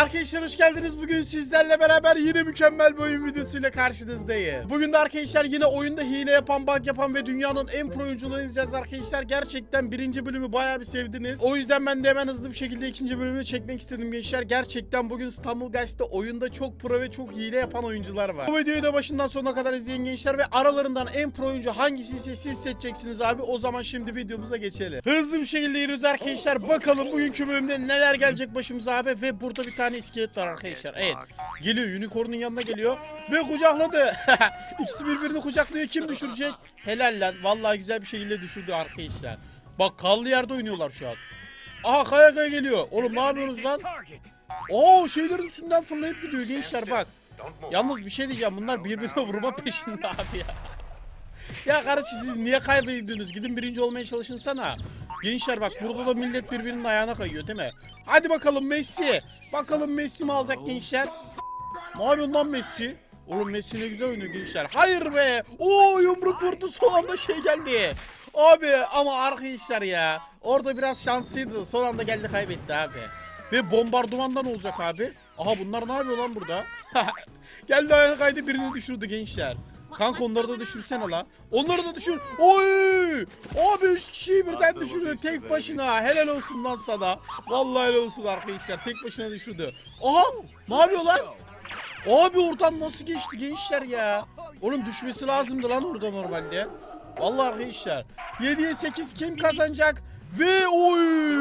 Arkadaşlar hoş geldiniz. Bugün sizlerle beraber yine mükemmel bir oyun videosuyla karşınızdayım. Bugün de arkadaşlar yine oyunda hile yapan, bug yapan ve dünyanın en pro oyuncularını izleyeceğiz arkadaşlar. Gerçekten birinci bölümü bayağı bir sevdiniz. O yüzden ben de hemen hızlı bir şekilde ikinci bölümünü çekmek istedim gençler. Gerçekten bugün İstanbul oyunda çok pro ve çok hile yapan oyuncular var. Bu videoyu da başından sonuna kadar izleyin gençler ve aralarından en pro oyuncu hangisi siz seçeceksiniz abi. O zaman şimdi videomuza geçelim. Hızlı bir şekilde yürüyoruz arkadaşlar. Bakalım bugünkü bölümde neler gelecek başımıza abi ve burada bir tane iskelet var arkadaşlar. Evet. Geliyor unicorn'un yanına geliyor ve kucakladı. İkisi birbirini kucaklıyor. Kim düşürecek? Helal lan. Vallahi güzel bir şekilde düşürdü arkadaşlar. Bak kallı yerde oynuyorlar şu an. Aha kaya kaya geliyor. Oğlum ne yapıyorsunuz lan? Oo şeylerin üstünden fırlayıp gidiyor gençler bak. Yalnız bir şey diyeceğim bunlar birbirine vurma peşinde abi ya. Ya kardeşim siz niye kaybediyorsunuz? Gidin birinci olmaya çalışın sana. Gençler bak burada da millet birbirinin ayağına kayıyor değil mi? Hadi bakalım Messi. Bakalım Messi mi alacak gençler? Ne yapıyorsun lan Messi? Oğlum Messi ne güzel oynuyor gençler. Hayır be. Oo yumruk vurdu son anda şey geldi. Abi ama arkadaşlar ya. Orada biraz şanslıydı. Son anda geldi kaybetti abi. Ve bombardımandan olacak abi. Aha bunlar ne yapıyor lan burada? geldi ayağına kaydı birini düşürdü gençler. Kanka onları da düşürsene la. Onları da düşür. Oy! Abi 3 kişiyi birden düşürdü tek başına. Helal olsun lan sana. Vallahi helal olsun arkadaşlar. Tek başına düşürdü. Aha! Ne yapıyor lan? Abi oradan nasıl geçti gençler ya? Oğlum düşmesi lazımdı lan orada normalde. Vallahi arkadaşlar. 7'ye 8 kim kazanacak? Ve oy!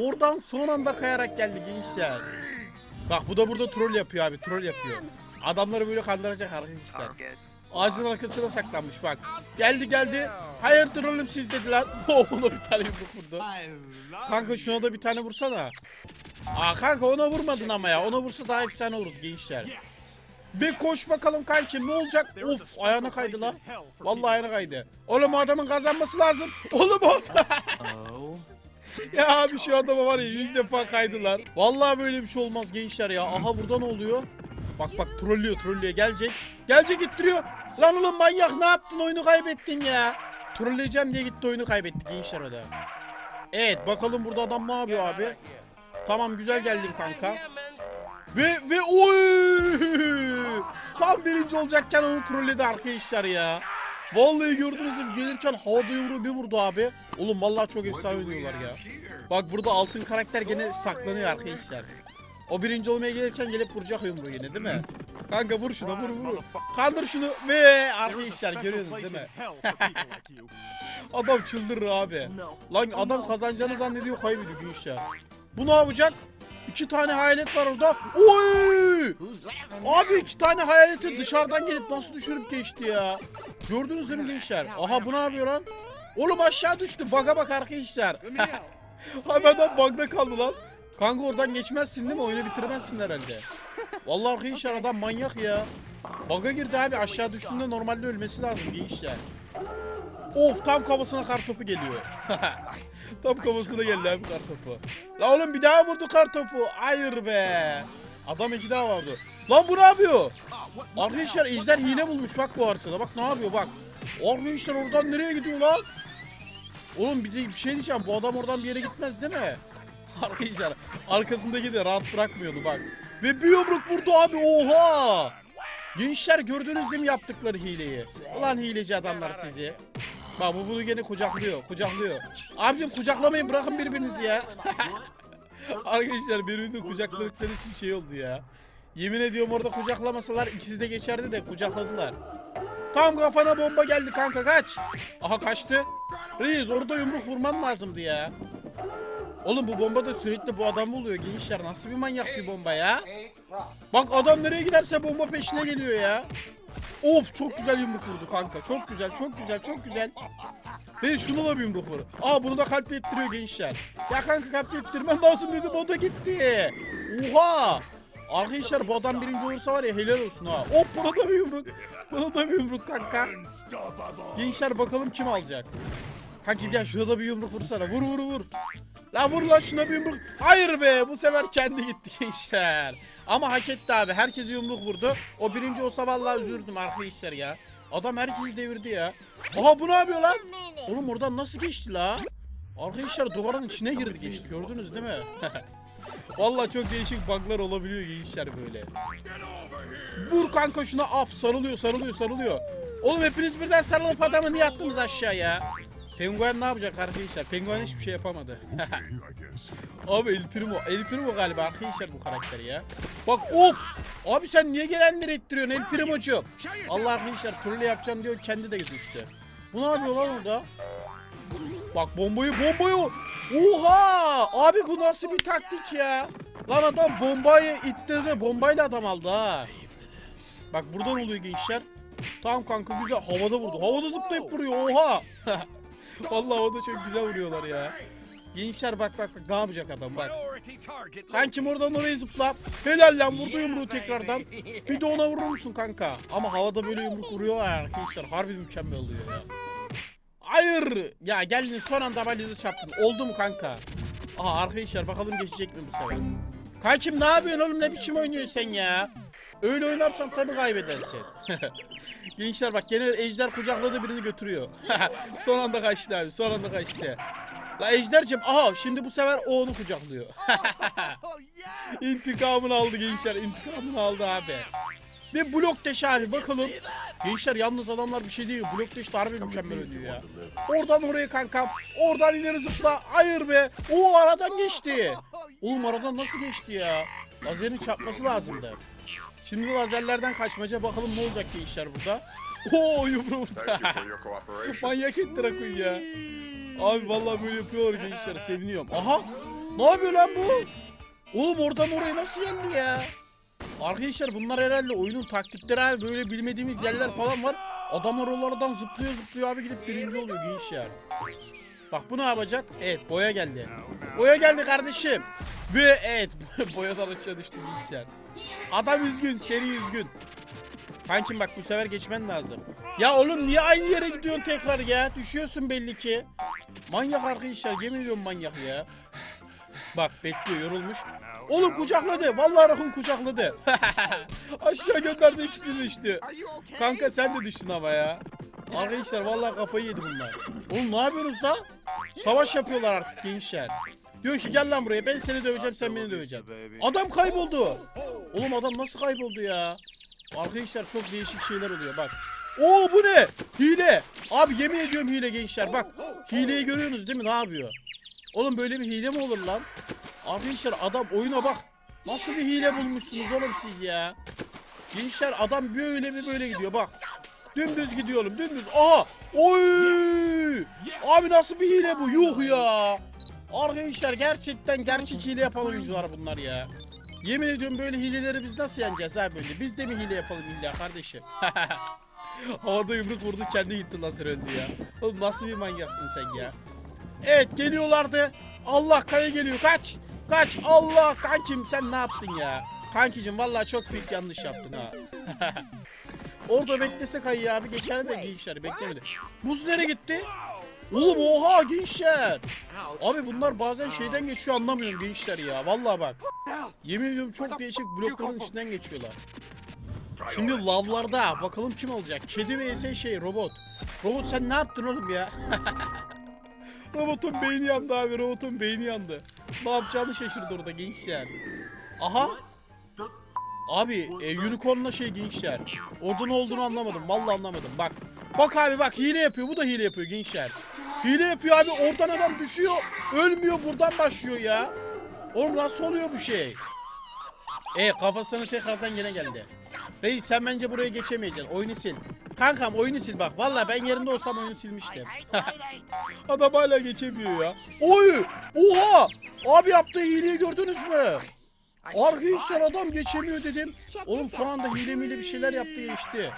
Oradan son anda kayarak geldi gençler. Bak bu da burada troll yapıyor abi troll yapıyor. Adamları böyle kandıracak arkadaşlar. Ağacın arkasına saklanmış bak. Geldi geldi. Hayırdır oğlum siz dedi lan. Ona bir tane yumruk vurdu. Kanka şuna da bir tane vursana. Aa kanka ona vurmadın ama ya. Ona vursa daha efsane olurdu gençler. Bir koş bakalım kanki ne olacak? Of ayağına kaydı lan. Vallahi ayağına kaydı. Oğlum o adamın kazanması lazım. Oğlum o ya abi şu adama var ya yüz defa kaydılar. Vallahi böyle bir şey olmaz gençler ya. Aha burada ne oluyor? Bak bak trollüyor trollüyor gelecek. Gelecek ittiriyor. Lan oğlum manyak ne yaptın oyunu kaybettin ya. Trolleyeceğim diye gitti oyunu kaybetti gençler da. Evet bakalım burada adam ne yapıyor abi. Tamam güzel geldin kanka. Ve ve oy! Tam birinci olacakken onu trolledi arkadaşlar ya. Vallahi gördünüz mü gelirken havada yumruğu bir vurdu abi. Oğlum vallahi çok efsane oynuyorlar ya. Bak burada altın karakter gene saklanıyor arkadaşlar. O birinci olmaya gelirken gelip vuracak yumruğu yine değil mi? Kanka vur şuna vur vur. Kandır şunu ve arkadaşlar görüyorsunuz değil mi? Adam çıldırır abi. Lan adam kazanacağını zannediyor kaybediyor gençler. Bu ne yapacak? İki tane hayalet var orada. Oy! Abi iki tane hayaleti dışarıdan gelip nasıl düşürüp geçti ya. Gördünüz mi gençler? Aha bu ne yapıyor lan? Oğlum aşağı düştü. Baga bak arkadaşlar. Abi adam bug'da kaldı lan. Kanka oradan geçmezsin değil mi? Oyunu bitirmezsin herhalde. Vallahi arkadaşlar adam manyak ya. Bug'a girdi abi aşağı düştüğünde normalde ölmesi lazım gençler. Of tam kafasına kartopu geliyor. tam kafasına geldi abi kartopu. La oğlum bir daha vurdu kartopu. Hayır be. Adam iki daha vardı. Lan bu ne yapıyor? Arkadaşlar ejder hile bulmuş bak bu haritada. Bak ne yapıyor bak. Arkadaşlar oradan nereye gidiyor lan? Oğlum bir, bir şey diyeceğim. Bu adam oradan bir yere gitmez değil mi? Arkadaşlar arkasındaki de rahat bırakmıyordu bak. Ve bir yumruk vurdu abi oha. Gençler gördünüz değil mi yaptıkları hileyi? Ulan hileci adamlar sizi. Bak bu bunu gene kucaklıyor, kucaklıyor. Abicim kucaklamayın bırakın birbirinizi ya. Arkadaşlar birbirini kucakladıkları için şey oldu ya. Yemin ediyorum orada kucaklamasalar ikisi de geçerdi de kucakladılar. Tam kafana bomba geldi kanka kaç. Aha kaçtı. Reis orada yumruk vurman lazımdı ya. Oğlum bu bomba da sürekli bu adam buluyor gençler. Nasıl bir manyak bir bomba ya? Bak adam nereye giderse bomba peşine geliyor ya. Of çok güzel yumruk vurdu kanka. Çok güzel, çok güzel, çok güzel. Ve şunu da bir yumruk vur. Aa bunu da kalp ettiriyor gençler. Ya kanka kalp ettirmem lazım dedim o da gitti. Oha. Arkadaşlar bu adam birinci olursa var ya helal olsun ha. Hop buna da bir yumruk. Buna da bir yumruk kanka. Gençler bakalım kim alacak. Kanki gel şuna da bir yumruk vursana. Vur vur vur. La vur lan şuna bir yumruk. Hayır be bu sefer kendi gitti gençler. Ama hak etti abi. Herkes yumruk vurdu. O birinci olsa vallahi üzüldüm arkadaşlar ya. Adam herkesi devirdi ya. Aha bu ne yapıyor lan? Oğlum oradan nasıl geçti la? Arkadaşlar duvarın içine girdi geçti gördünüz değil mi? Vallahi çok değişik bug'lar olabiliyor gençler böyle. Vur kanka şuna af sarılıyor sarılıyor sarılıyor. Oğlum hepiniz birden sarılıp adamı niye attınız aşağıya? Penguen ne yapacak arkadaşlar? Penguen hiçbir şey yapamadı. Abi El Primo, El Primo galiba arkadaşlar bu karakteri ya. Bak of! Abi sen niye gelenleri ettiriyorsun El Primo'cu? Allah arkadaşlar troll yapacaksın diyor kendi de düştü. Bu ne yapıyor lan orada? Bak bombayı bombayı. Oha! Abi bu nasıl bir taktik ya? Lan adam bombayı ittirdi. Bombayla adam aldı ha. Bak buradan oluyor gençler. Tamam kanka güzel. Havada vurdu. Havada zıplayıp vuruyor. Oha! Vallahi havada çok güzel vuruyorlar ya. Gençler bak bak bak ne yapacak adam bak. Kankim oradan oraya zıpla. Helal lan vurdu yumruğu tekrardan. Bir de ona vurur musun kanka? Ama havada böyle yumruk vuruyorlar arkadaşlar. Harbi mükemmel oluyor ya. Hayır. Ya geldin son anda balyozu çarptın. Oldu mu kanka? Aha arkadaşlar bakalım geçecek mi bu sefer? Kankim ne yapıyorsun oğlum ne biçim oynuyorsun sen ya? Öyle oynarsan tabii kaybedersin. Gençler bak gene ejder kucakladı birini götürüyor. son anda kaçtı abi son anda kaçtı. La ejdercim aha şimdi bu sefer o onu kucaklıyor. İntikamını aldı gençler intikamını aldı abi. Bir blok deş abi bakalım. Gençler yalnız adamlar bir şey değil. Blok deş de harbi mükemmel ödüyor ya. Oradan oraya kankam. Oradan ileri zıpla. Hayır be. O aradan geçti. Oğlum aradan nasıl geçti ya? Lazerin çarpması lazımdı. Şimdi lazerlerden kaçmaca bakalım ne olacak gençler burada. Oo yumruğu Thank you vurdu. for your cooperation. Manyak etti Rakun ya. Abi vallahi böyle yapıyorlar gençler seviniyorum. Aha! Ne yapıyor lan bu? Oğlum oradan oraya nasıl yendi ya? Arkadaşlar bunlar herhalde oyunun taktikleri abi böyle bilmediğimiz yerler falan var. Adam oralardan zıplıyor zıplıyor abi gidip birinci oluyor gençler. Bak bu ne yapacak? Evet boya geldi. Boya geldi kardeşim. Ve evet boyadan aşağı düştü gençler. Adam üzgün seri üzgün. Kankim bak bu sefer geçmen lazım. Ya oğlum niye aynı yere gidiyorsun tekrar ya? Düşüyorsun belli ki. Manyak arkadaşlar yemin ediyorum manyak ya. Bak bekliyor yorulmuş. Oğlum kucakladı. Vallahi Rakun kucakladı. Aşağı gönderdi ikisini düştü. Kanka sen de düştün ama ya. Arkadaşlar vallahi kafayı yedi bunlar. Oğlum ne yapıyorsunuz da? Savaş yapıyorlar artık gençler. Diyor ki gel lan buraya ben seni döveceğim sen beni döveceksin. Adam kayboldu. Oğlum adam nasıl kayboldu ya? Arkadaşlar çok değişik şeyler oluyor bak. Oo bu ne? Hile. Abi yemin ediyorum hile gençler bak. Hileyi görüyorsunuz değil mi ne yapıyor? Oğlum böyle bir hile mi olur lan? Arkadaşlar adam oyuna bak. Nasıl bir hile bulmuşsunuz oğlum siz ya? Gençler adam böyle bir böyle gidiyor bak. Dümdüz gidiyorum dümdüz. Aha! Oy! Abi nasıl bir hile bu? Yuh ya! Arkadaşlar gerçekten gerçek hile yapan oyuncular bunlar ya. Yemin ediyorum böyle hileleri biz nasıl yeneceğiz abi böyle? Biz de mi hile yapalım illa kardeşim? Havada yumruk vurdu kendi gitti lazer öldü ya. Oğlum nasıl bir manyaksın sen ya? Evet geliyorlardı. Allah kaya geliyor kaç. Kaç Allah kankim sen ne yaptın ya? Kankicim vallahi çok büyük yanlış yaptın ha. Orada beklese kayı abi geçer de gençler beklemedi. Buz nereye gitti? Oğlum oha gençler. Abi bunlar bazen şeyden geçiyor anlamıyorum gençler ya. Vallahi bak. Yemin ediyorum çok değişik blokların içinden geçiyorlar. Şimdi lavlarda bakalım kim olacak? Kedi vs şey robot. Robot sen ne yaptın oğlum ya? Robotun beyni yandı abi robotun beyni yandı. Ne yapacağını şaşırdı orada gençler. Aha. Abi e, unicorn'la şey gençler. Orada ne olduğunu anlamadım. Vallahi anlamadım. Bak. Bak abi bak hile yapıyor. Bu da hile yapıyor gençler. Hile yapıyor abi. Oradan adam düşüyor. Ölmüyor. Buradan başlıyor ya. Oğlum nasıl oluyor bu şey? E kafasını tekrardan yine geldi. Reis sen bence buraya geçemeyeceksin. Oyunu sil. Kankam oyunu sil bak. Vallahi ben yerinde olsam oyunu silmiştim. Adam hala geçemiyor ya. Oy! Oha! Abi yaptığı hileyi gördünüz mü? Arkadaşlar adam geçemiyor dedim. Oğlum son anda hile bir şeyler yaptı geçti.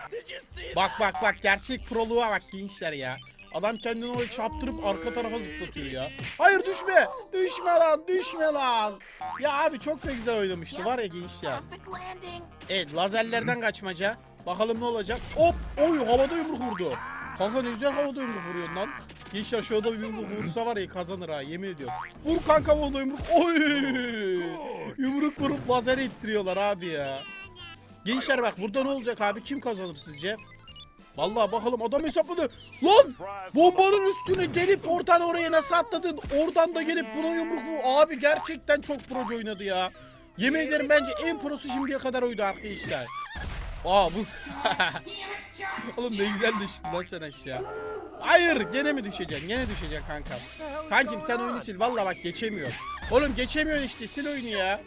Bak bak bak gerçek proluğa bak gençler ya. Adam kendini oraya çarptırıp arka tarafa zıplatıyor ya. Hayır düşme. Düşme lan düşme lan. Ya abi çok da güzel oynamıştı var ya gençler. Evet lazerlerden kaçmaca. Bakalım ne olacak. Hop! Oy havada yumruk vurdu. Kanka ne güzel havada yumruk vuruyorsun lan. Gençler şurada bir yumruk vursa var ya kazanır ha yemin ediyorum. Vur kanka havada yumruk. Oy! Yumruk vurup lazere ittiriyorlar abi ya. Gençler bak burada ne olacak abi? Kim kazanır sizce? Vallahi bakalım adam hesapladı. Lan bombanın üstüne gelip oradan oraya nasıl atladın? Oradan da gelip buna yumruk vur. Abi gerçekten çok procu oynadı ya. Yemin ederim bence en prosu şimdiye kadar oydu arkadaşlar. Aa bu... Oğlum ne güzel düştün lan sen aşağı. Hayır gene mi düşeceksin? Gene düşeceksin kankam. Kankim sen oyunu sil. Vallahi bak geçemiyor. Oğlum geçemiyorsun işte sil oyunu ya.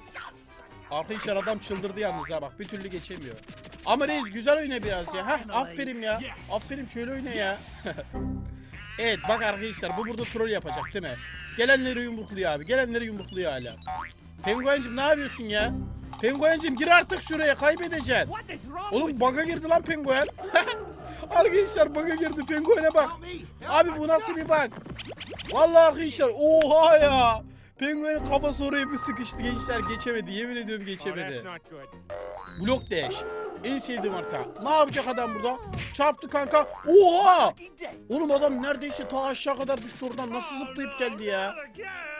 Arkadaşlar adam çıldırdı yalnız ha bak bir türlü geçemiyor. Ama reis güzel oyna biraz ya. Hah aferin ya. Aferin şöyle oyna ya. evet bak arkadaşlar bu burada troll yapacak değil mi? Gelenleri yumrukluyor abi. Gelenleri yumrukluyor hala. Penguencim ne yapıyorsun ya? Penguencim gir artık şuraya kaybedeceksin. Oğlum bug'a girdi lan penguen. arkadaşlar bug'a girdi penguene bak. Abi bu nasıl bir bug? Vallahi arkadaşlar oha ya. Penguenin kafası oraya bir sıkıştı gençler geçemedi. Yemin ediyorum geçemedi. Blok dash. En sevdiğim harita. Ne yapacak adam burada? Çarptı kanka. Oha! Oğlum adam neredeyse ta aşağı kadar düştü oradan. Nasıl zıplayıp geldi ya?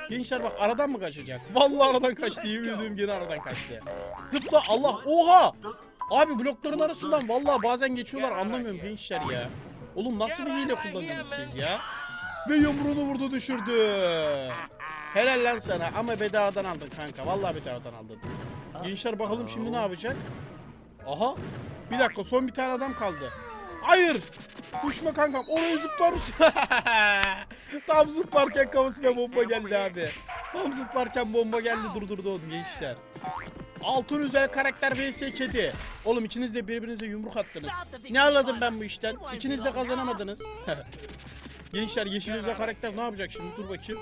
Gençler bak aradan mı kaçacak? Vallahi aradan kaçtı. Yemin ediyorum gene aradan kaçtı. Zıpla Allah. Oha! Abi blokların arasından vallahi bazen geçiyorlar anlamıyorum gençler ya. Oğlum nasıl bir hile kullandınız siz ya? Ve yumruğunu vurdu düşürdü. Helal lan sana ama bedavadan aldın kanka. Vallahi bedavadan aldın. Gençler bakalım şimdi ne yapacak? Aha. Bir dakika son bir tane adam kaldı. Hayır. Düşme kankam. Oraya zıplar mısın? Tam zıplarken kafasına bomba geldi abi. Tam zıplarken bomba geldi durdurdu onu gençler. Altın özel karakter vs kedi. Oğlum ikiniz de birbirinize yumruk attınız. Ne anladım ben bu işten? İkiniz de kazanamadınız. Gençler yeşil özel karakter ne yapacak şimdi? Dur bakayım.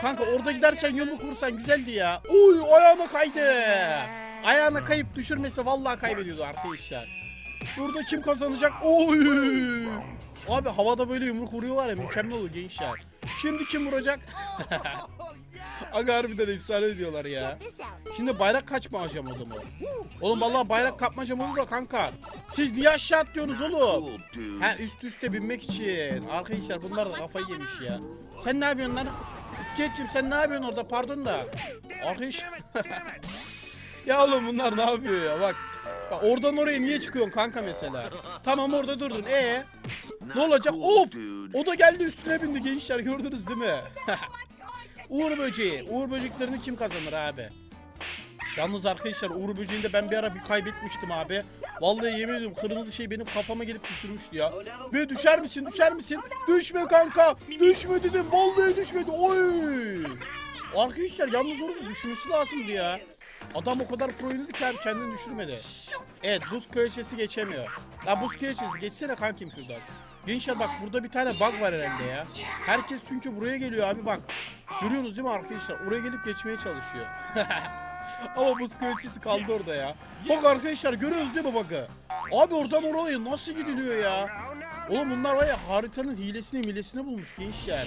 Kanka orada giderken yumruk vursan güzeldi ya. Uy ayağına kaydı. Ayağına kayıp düşürmese vallahi kaybediyordu arkadaşlar. Burada kim kazanacak? Oy! Abi havada böyle yumruk vuruyorlar ya mükemmel olur gençler. Şimdi kim vuracak? Aga harbiden efsane diyorlar ya. Şimdi bayrak kaçmaca modu mu? Oğlum vallahi bayrak kapmaca modu da kanka. Siz niye aşağı atlıyorsunuz oğlum? Ha üst üste binmek için. Arkadaşlar bunlar da kafayı yemiş ya. Sen ne yapıyorsun lan? İskeletçim sen ne yapıyorsun orada pardon da. Arkadaş. ya oğlum bunlar ne yapıyor ya bak. Bak oradan oraya niye çıkıyorsun kanka mesela? Tamam orada durdun. E ne olacak? Of! O da geldi üstüne bindi gençler gördünüz değil mi? Uğur böceği. Uğur böceklerini kim kazanır abi? Yalnız arkadaşlar Uğur böceğini ben bir ara bir kaybetmiştim abi. Vallahi yemin ediyorum kırmızı şey benim kafama gelip düşürmüştü ya. Ve düşer misin düşer misin? Düşme kanka. Düşme dedim. Vallahi düşmedi. Oy. Arkadaşlar yalnız orada düşmesi lazımdı ya. Adam o kadar pro oynadı ki abi kendini düşürmedi. Evet buz kraliçesi geçemiyor. La buz kraliçesi geçsene kankim şuradan. Gençler bak burada bir tane bug var herhalde ya. Herkes çünkü buraya geliyor abi bak. Görüyorsunuz değil mi arkadaşlar? Oraya gelip geçmeye çalışıyor. Ama buz kraliçesi kaldı orada ya. Bak arkadaşlar görüyorsunuz değil mi bug'ı? Abi oradan oraya nasıl gidiliyor ya? Oğlum bunlar var ya haritanın hilesini milesini bulmuş gençler.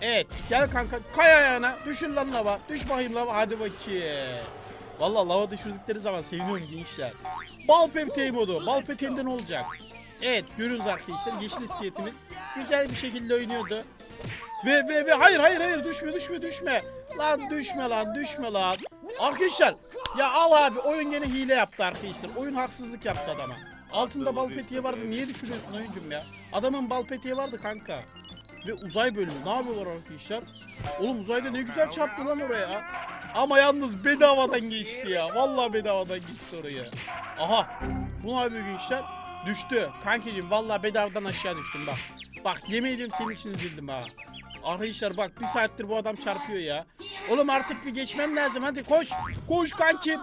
Evet gel kanka kay ayağına düşür lan lava düş bakayım lava hadi bakayım. Valla lava düşürdükleri zaman seviniyorum gençler. Bal peteği modu. Bal peteğinde ne olacak? Evet görüyoruz arkadaşlar yeşil iskeletimiz güzel bir şekilde oynuyordu. Ve ve ve hayır hayır hayır düşme düşme düşme. Lan düşme lan düşme lan. Arkadaşlar ya al abi oyun gene hile yaptı arkadaşlar. Oyun haksızlık yaptı adama. Altında bal peteği vardı niye düşürüyorsun oyuncum ya? Adamın bal peteği vardı kanka. Ve uzay bölümü ne yapıyorlar arkadaşlar? Oğlum uzayda ne güzel çarptı lan oraya. Ama yalnız bedavadan geçti ya. Vallahi bedavadan geçti oraya. Aha. Bu ne yapıyor gençler? Düştü. Kankeciğim vallahi bedavadan aşağı düştüm bak. Bak yemin ediyorum senin için üzüldüm ha. Arkadaşlar bak bir saattir bu adam çarpıyor ya. Oğlum artık bir geçmen lazım hadi koş. Koş kankim.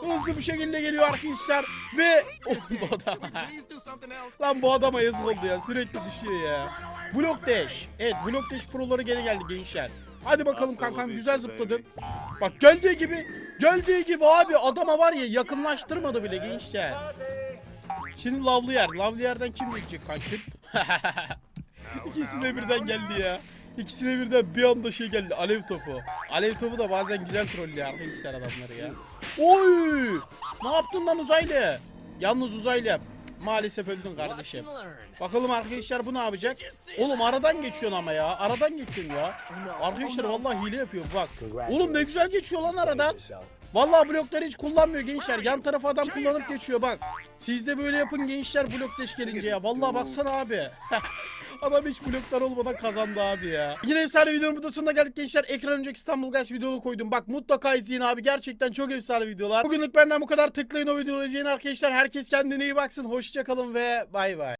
Hızlı bir şekilde geliyor arkadaşlar. Ve Oğlum bu adam. Lan bu adama yazık oldu ya. Sürekli düşüyor ya. Block Dash. Evet Block Dash proları geri geldi gençler. Hadi bakalım kankam güzel zıpladın. Bak geldiği gibi geldiği gibi abi adama var ya yakınlaştırmadı bile gençler. Şimdi Lavlı Yer. Lavlı Yer'den kim gelecek kankim? İkisine birden geldi ya. İkisine birden bir anda şey geldi. Alev topu. Alev topu da bazen güzel trollüyor arkadaşlar adamları ya. Oy! Ne yaptın lan uzaylı? Yalnız uzaylı. Maalesef öldün kardeşim. Bakalım arkadaşlar bu ne yapacak? Oğlum aradan geçiyorsun ama ya. Aradan geçiyorsun ya. Arkadaşlar vallahi hile yapıyor bak. Oğlum ne güzel geçiyor lan aradan. Vallahi blokları hiç kullanmıyor gençler. Yan tarafa adam kullanıp geçiyor bak. Siz de böyle yapın gençler blok gelince ya. Vallahi baksana abi. Adam hiç bloklar olmadan kazandı abi ya. Yine efsane videonun burada sonuna geldik gençler. Ekran önceki İstanbul Guys videonu koydum. Bak mutlaka izleyin abi. Gerçekten çok efsane videolar. Bugünlük benden bu kadar. Tıklayın o videoları izleyin arkadaşlar. Herkes kendine iyi baksın. Hoşçakalın ve bay bay.